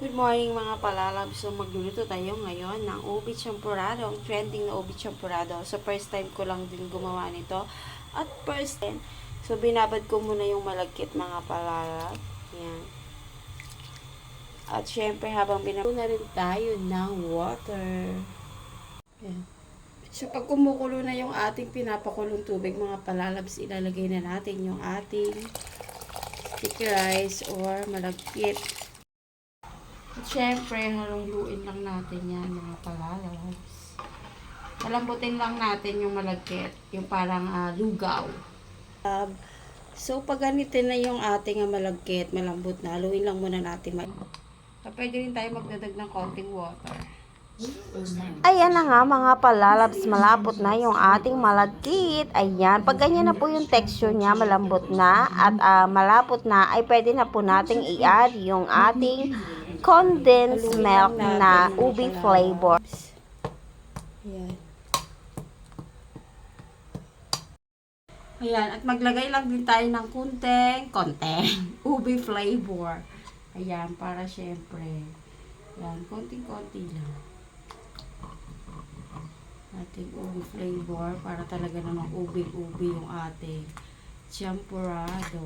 Good morning mga palalab. So magluluto tayo ngayon ng ubi champurado, ang trending na ubi champurado. So first time ko lang din gumawa nito. At first time, so binabad ko muna yung malagkit mga palalab. Yan. At syempre habang binabad na rin tayo ng water. Yan. So pag kumukulo na yung ating pinapakulong tubig mga palalabs, ilalagay na natin yung ating sticky rice or malagkit. At syempre, halungluin lang natin yan, mga palalabs. Malambutin lang natin yung malagkit, yung parang ah, lugaw. Um, so, pag ganito na yung ating ah, malagkit, malambot na, haluin lang muna natin. Ma- so, pwede rin tayo magdadag ng konting water. Ayan na nga mga palalabs, malapot na yung ating malagkit. Ayan, pag ganyan na po yung texture niya, malambot na at ah, malapot na, ay pwede na po nating i-add yung ating condensed Haluin milk na ubi flavor. Ayan. Ayan, at maglagay lang din tayo ng kunteng, konteng, ubi flavor. Ayan, para syempre. Ayan, konting-konti lang. Ating ubi flavor para talaga namang ubi-ubi yung ating champurado.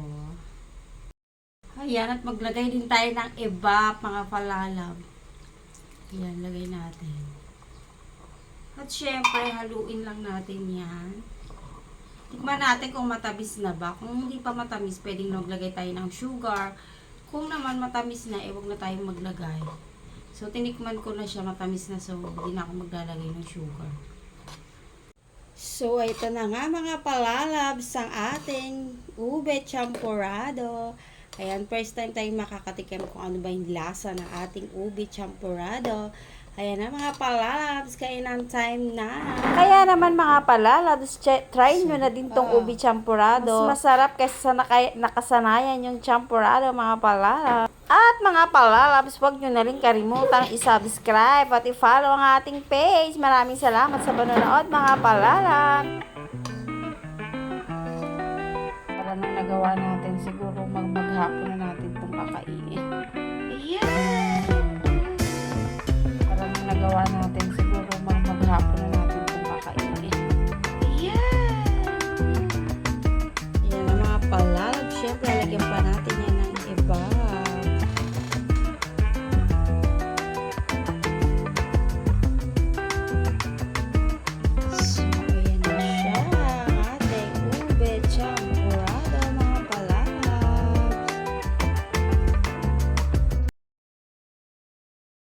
Ayan, at maglagay din tayo ng iba, mga palalab. Ayan, lagay natin. At syempre, haluin lang natin yan. Tikman natin kung matamis na ba. Kung hindi pa matamis, pwedeng maglagay tayo ng sugar. Kung naman matamis na, eh, wag na tayong maglagay. So, tinikman ko na siya, matamis na. So, hindi na ako maglalagay ng sugar. So, ito na nga mga palalabs ang ating ube champurado. Ayan, first time tayong makakatikim kung ano ba yung lasa ng ating ube champurado. Ayan na mga palalabs, kainan time na. Kaya naman mga palalabs, try nyo na din tong Ah. ubi champurado. Mas masarap kaysa sa naka- nakasanayan yung champurado mga palalabs. At mga palalabs, huwag nyo na rin kalimutang i-subscribe at i-follow ang ating page. Maraming salamat sa panonood mga palalabs ano nagawa natin. Siguro mag na natin itong kakainin. Ayan! Parang nagawa natin.